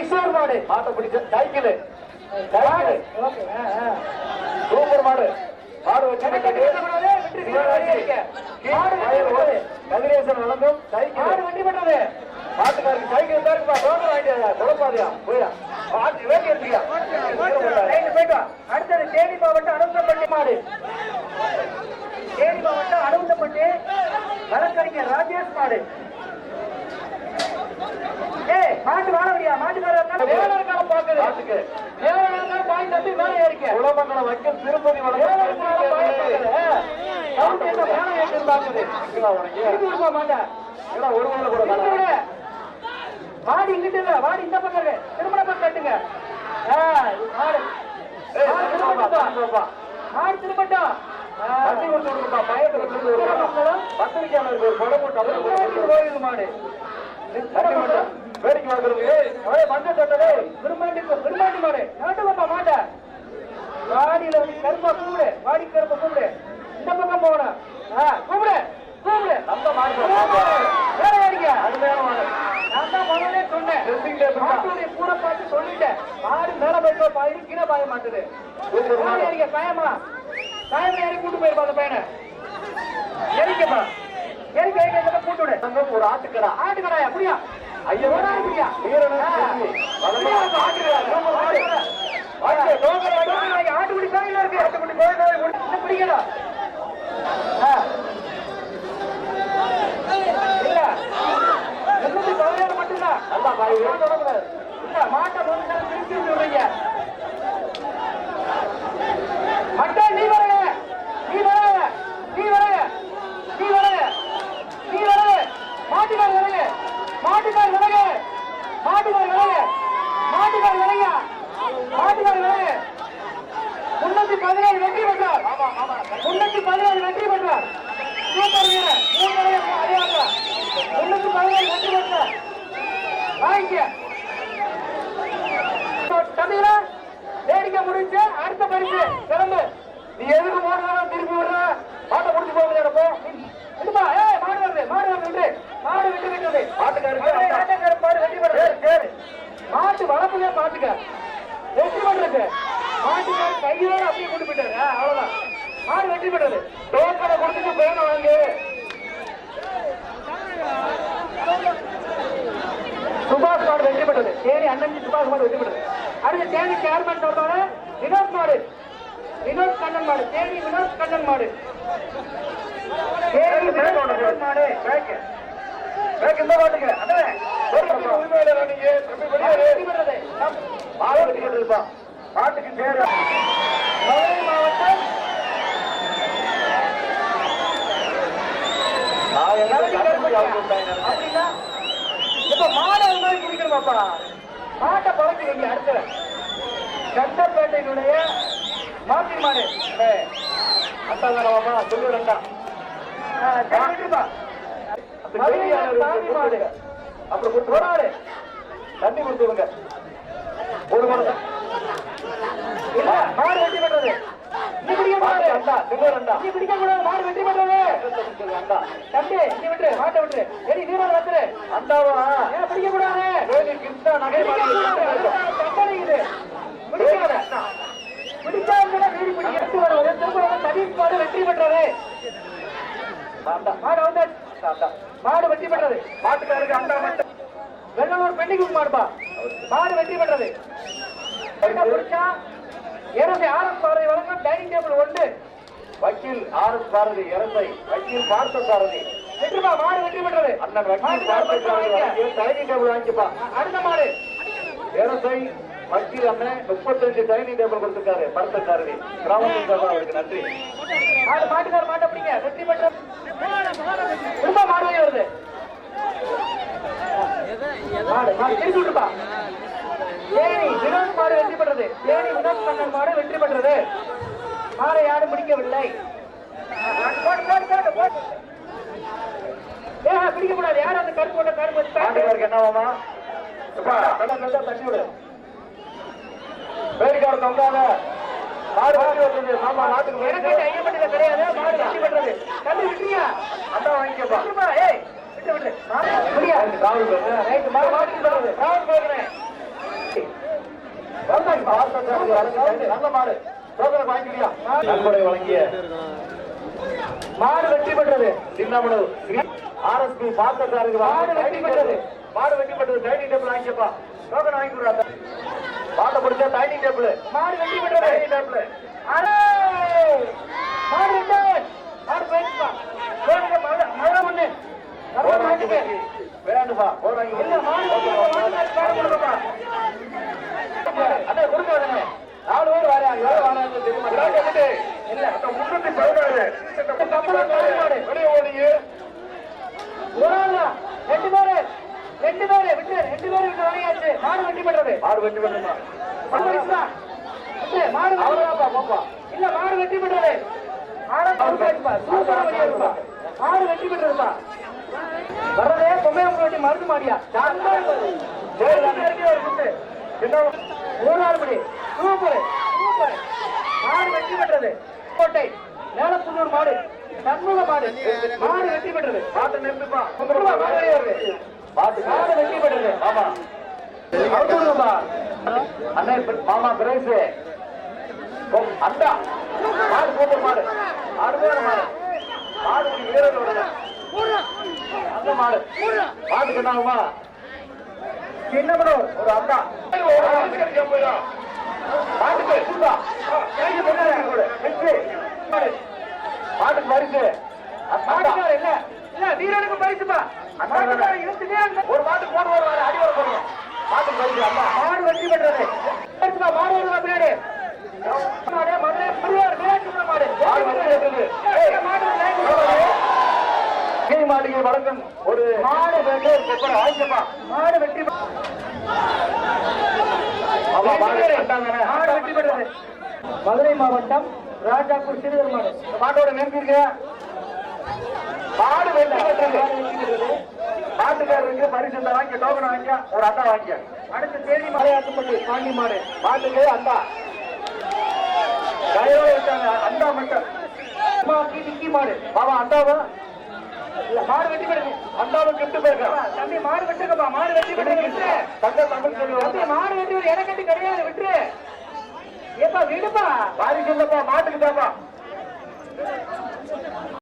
கிஷோர் மாடு. மாட்டை பிடிச்ச சைக்கிள். சூப்பர் மாடு. மாடு வச்சு. கதிரேசன் வழங்கும் சைக்கிள். மாடு வெற்றி பெற்றது. மாட்டுக்காருக்கு சைக்கிள் தான் இருக்குப்பா டோக்கன் வாங்கிட்டு குழப்பாதியா போயா மாட்டு வேட்டி எடுத்துக்கியா போயிட்டு. அடுத்தது தேனி மாவட்டம் அனந்தப்பட்டி மாடு. தேனி மாவட்டம் அனந்தப்பட்டி வழக்கறிஞர் ராஜேஷ் மாடு ஏய் மாட்டு வாழவடியா மாட்டுக்காரர் வேலைக்கார பாக்குது மாட்டுக்கு வேலைக்கார பாய் தம்பி மேலே. ஏறிக்க குளமங்கலம் வைக்கம் திருப்பதி. விடு. இங்கிட்டு இல்ல வாடி இந்த பக்கம் இருக்கு திருமண பக்கம் கட்டுங்க மாடு. திரும்பட்டும். திரும்பப்பா. மாடு திரும்பட்டும் மஞ்சள் சட்டை, ஏய். விரும்பாண்டி மாடு நாட்டு பாப்பா மாட்ட வாடியில வந்து கருப்பா கூப்பிடு வாடி கருப்பா கூப்பிடு இந்த பக்கம் போகணும் கூப்பிடு மாடு. வேற யாருங்க அருமையான மாடு. நான் தான் சொன்னேன். மாட்டுடைய கூட பார்த்து சொல்லிட்டேன் மாடு மேல போயிட்டு பாயிரு கீழே பாய மாட்டுது பயமா பயமா ஏறி கூட்டு போயிருப்பா அந்த பையனை எரிக்கப்பா எரிக்க கூட்டு விடு ஒரு ஆட்டுக்கடா. ஆட்டுக்கடா. சூப்பர் ஆட்டுக்குடி கோயில் இருக்கு. ஆட்டுக்குடி கோயில் பிடிக்கணும் மட்டும்தான். மாட்டை திருப்பி விடுறீங்க மட்டை நீ வரல நீ வரல நீ வரல நீ வரல நீ வரல மாட்டுக்கார் வரல மாட்டுக்கார் வரல மாட்டுக்கார் வரல மாட்டுக்கார் வரல மாட்டுக்கார் வரல முன்னூத்தி பதினேழு வெற்றி பெற்றார் முன்னூத்தி பதினேழு வெற்றி பெற்றார் சூப்பர் வீரர் மூணு அடையாளம் முன்னூத்தி பதினேழு வெற்றி பெற்றார் வாங்கிக்க தம்பிகளா வேடிக்கை முடிஞ்சு அடுத்த பரிசு கிளம்பு எதுக்கு ஓடுறானோ திருப்பி விடுற? மாட்டை முடிச்சு போக முடியாது இதுப்பா ஏய் மாடு வருது மாடு வருது மாடு மாடு, அண்ணா. மாட்டுக்காரு மாடு சரி சரி மாட்டு வளர்ப்புல மாட்டுக்க. வெற்றி பெற்றது மாட்டுக்காரு கையோட அப்படியே கொண்டு போயிட்டாரு. அவ்வளவுதான். மாடு வெற்றி பெற்றது. டோக்கனை கொடுத்துட்டு பேனை வாங்கு. சுபாஷ் மாடு வெற்றி பெற்றது. தேனி அண்ணன் சுபாஷ் மாடு வெற்றி பெற்றது. அடுத்து தேனி சேர்மன் வினோத் மாடு. வினோத் கண்ணன் மாடு தேனி வினோத் கண்ணன் மாடு. தேனி வினோத் கண்ணன் மாடு. பேக்கு. பேக்கு இந்த மாட்டுக்கு அண்ணே உரிமையில நீங்க தம்பி மாடு வெளியே வெற்றி பெற்றது மாடு வெட்டி கொண்டிருப்பா மாட்டுக்கு பேரு. மதுரை மாவட்டம். அப்படின்னா இப்ப மாடு அது மாதிரி குடிக்கணுமாப்பா? மாட்டை பழக்கி வைங்க அடுத்த. கண்டப்பேட்டையினுடைய மாத்தி மாடு. அட்டா தானவாமா சொல்லு மாடு கொடுத்துடுங்க. அப்புறம் கொடுத்து ஆளு. தண்ணி கொடுத்துருங்க ஒரு மரம் இல்ல மாடு வெற்றி பெற்றது. நீ பிடிக்க மாட்டு கூடாது. அண்டா சில்வர் அண்டா. நீ பிடிக்க கூடாது மாடு வெற்றி பெற்றது. அண்டா தம்பி நீ விட்டுரு மாட்டை விட்டுரு. சரி நீரோட வந்துரு அண்டாவா? ஏன் பிடிக்க கூடாது. கிருஷ்ணா நகை பிடிக்க கூடாது. தண்டனை இது. பிடிக்காத. பிடிக்காதவங்கள மீறி பிடிக்க. அடுத்து வருவது திருப்பூர் சதீஷ் மாடு வெற்றி பெற்றது. மாடு. அண்டா மாடு வெற்றி பெற்றது. மாட்டுக்காருக்கு அண்டா மட்டும். வெள்ளலூர் பெண்டிங் மாடுப்பா. மாடு வெற்றி பெற்றது. பிடிச்சா? இரண்டு ஆரம் பாறை வழங்கும் டைனிங் டேபிள் ஒன்று. வக்கீல் ஆர் எஸ் பாரதி இறந்தை வக்கீல் பார்த்த சாரதி வெற்றிப்பா மாடு வெற்றி பெற்றது. அண்ணன் வக்கீல் பார்த்த சாரதி. Dining table வாங்கிப்பா. அடுத்த மாடு. இறந்தை வக்கீல் அண்ணன் முப்பத்தஞ்சு டைனிங் டேபிள் கொடுத்திருக்காரு பார்த்த சாரதி கிராமத்தின் சார்பாக அவருக்கு நன்றி. மாடு மாட்டுக்கார மாட்டை பிடிங்க. வெற்றி பெற்ற திரும்ப மாடு வாங்கி வருது. மாடு மாடு திருப்பி விட்டுப்பா. தேனி வினோத் மாடு வெற்றி பெற்றது. தேனி வினோத் கண்ணன் மாடு வெற்றி பெற்றது. மாடை யாரும் பிடிக்கவில்லை. பிடிக்க கூடாது. யாரும் அந்த கருப்பு கருப்பு எப்பா, நல்லா நல்லா தண்ணி விடு. தொங்காத மாடு வாங்கி மாமா நாட்டுக்கு எனக்கு ஐயப்பட்டது கிடையாது. மாடு வெற்றி பெற்றது தம்பி விட்டுறியா அண்டா வாங்கிக்கப்பா. ஏய் விட்டு விட்டு. மாடு. ரைட் மாடு பார்த்தசாரதி வழங்கி நல்ல மாடு. வாங்கிக்கிறியா நன்கொடை வழங்கிய. மாடு வெற்றி பெற்றது சின்னமனு ஆர்எஸ்பி பார்த்தசாரதி மாடு வெற்றி பெற்றது. மாடு வெற்றி பெற்றது டைனிங் டேபிள் வாங்கிக்கப்பா. டோக்கன் வாங்கி கொடுறா பாட்டை பிடிச்சா டைனிங் டேபிள். மாடு வெற்றி பெற்றது டைனிங் டேபிள். அடே! மாடு வெற்றி மாடு போயிடுச்சுப்பா. போடுங்க, மழை மழை ஒண்ணு போறாங்க இல்ல மாடு வெற்றி பெற்றது, மாடு மேல கால் போடுங்கப்பா. அண்ணே கொடுக்காதுங்க நாலு பேர் வராங்க யாரும் வராங்க தெரியுமா இல்ல அந்த முன்னூத்தி பதினாறு வெளியே ஓடிங்க ஒரு ஆள் தான். ரெண்டு பேரு ரெண்டு பேரு விட்டு ரெண்டு பேரு விட்டு வரையாச்சு மாடு வெற்றி ஆறு வெற்றி. விட்டு, மாடு வெற்றி அவ்வளவுதான்ப்பா போப்பா இல்ல மாடு வெற்றி பெற்றது மாடு பரிசாச்சுப்பா. சூப்பரா வெளியேறுப்பா. மாடு வெற்றி பெற்றதுப்பா வர்றதே பொம்மையம்மன் வண்டி மருந்து மாடியா? ஆள் படி சூப்பர் சூப்பர் மாடு வெற்றி பெற்றது கோட்டை. மாடு. மாடு. மாடு வெற்றி பெற்றது பாட்டு நிறுத்துப்பா மாடு மாடு வெற்றி பெற்றது ஆமா. அண்ணே மாமா பிரைஸ் அண்டா மாடு சூப்பர் மாடு. அருமையான மாடு. மாடு வீரர் அந்த மாடு. என்ன ஆகுமா என்ன பண்ணுவோம் ஒரு அண்டா மாட்டுக்கு வெற்றி மாட்டுக்கு பரிசு. மாட்டுக்காரர் இல்ல வீரனுக்கு பரிசுப்பா? ஒரு மாட்டுக்கு போட்டு வருவாரு அடி மாடு வெற்றி பெற்றது. மாடு வருவா பின்னாடி? மாடு மதுரை பெரியார் விளையாட்டு மாடு. மாடு வெற்றி பெற்றது. ஏய், மாடு லைன் வருவாரு. கீ மாளிகை வழங்கும் ஒரு மாடு மாடு வெற்றி. மதுரை மாவட்டம் ராஜாப்பூர் சிறுவர் மாடு. மாட்டோட மாடு பெற்றது மாட்டுக்காரருக்கு பரிசு வாங்கி டோக்கன் வாங்கிக்க ஒரு அண்டா வாங்கிக்க. அடுத்த தேதி மலையாட்டுப்பட்டி பாண்டி மாடு. மாட்டுக்கு அண்டா கையோட வச்சாங்க அண்டா மட்டும். கீழி மாடு. பாபா அண்டாவா மாடு வெற்றி பெற்றது அண்டாவும் கிஃப்ட் போயிருக்கா. தம்பி மாடு வெட்டுங்கப்பா மாடு வெற்றி பெற்றது விட்டுரு. தங்க தமிழ் தம்பி மாடு வெற்றி பெற்றது எனக்கு கிடையாது விட்டுரு. ஏப்பா விடுப்பா. வாரிசு இல்லப்பா மாட்டுக்கு தாப்பா.